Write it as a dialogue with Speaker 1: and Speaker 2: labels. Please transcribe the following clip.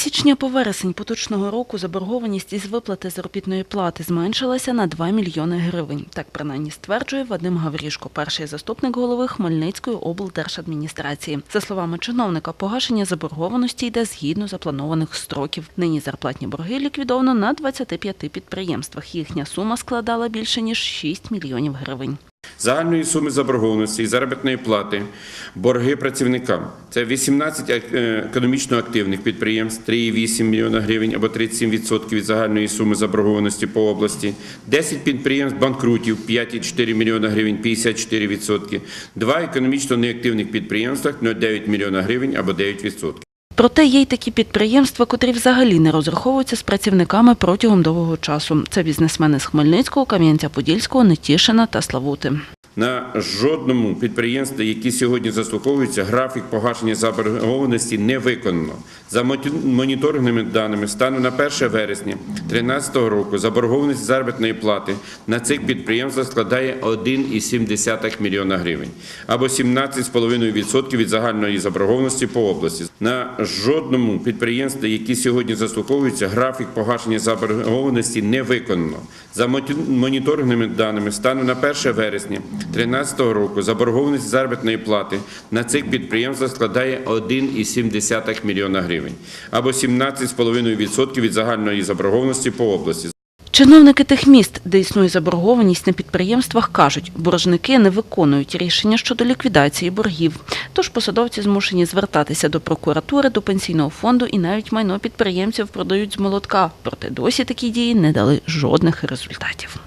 Speaker 1: січня по вересень поточного року заборгованість із виплати заробітної плати зменшилася на 2 мільйони гривень. Так принаймні стверджує Вадим Гаврішко, перший заступник голови Хмельницької облдержадміністрації. За словами чиновника, погашення заборгованості йде згідно запланованих строків. Нині зарплатні борги ліквідовано на 25 підприємствах. Їхня сума складала більше ніж 6 мільйонів гривень.
Speaker 2: Загальної суми заборгованості і заробітної плати, борги працівникам. Це 18 е, економічно активних підприємств, 3,8 мільйона гривень або 37% від загальної суми заборгованості по області, 10 підприємств банкрутів, 5,4 мільйона гривень, 54%, 2 економічно неактивних підприємства, 0,9 мільйона гривень або 9%.
Speaker 1: Проте є й такі підприємства, котрі взагалі не розраховуються з працівниками протягом довгого часу. Це бізнесмени з Хмельницького, Кам'янця-Подільського, Нетішина та Славути.
Speaker 2: На жодному підприємстві, які сьогодні заслуховуються, графік погашення заборгованості не виконано. За моніторинговими даними, станом на 1 вересня 2013 року заборгованість заробітної плати на цих підприємствах складає 1,7 мільйона гривень або 17,5% від загальної заборгованості по області. На жодному підприємстві, які сьогодні заслуховуються, графік погашення заборгованості не виконано. За моті- даними, станом на 1 вересня 2013 року заборгованість заробітної плати на цих підприємствах складає 1,7 мільйона гривень або 17,5% від загальної заборгованості по області.
Speaker 1: Чиновники тих міст, де існує заборгованість на підприємствах, кажуть, боржники не виконують рішення щодо ліквідації боргів. Тож посадовці змушені звертатися до прокуратури, до пенсійного фонду і навіть майно підприємців продають з молотка. Проте досі такі дії не дали жодних результатів.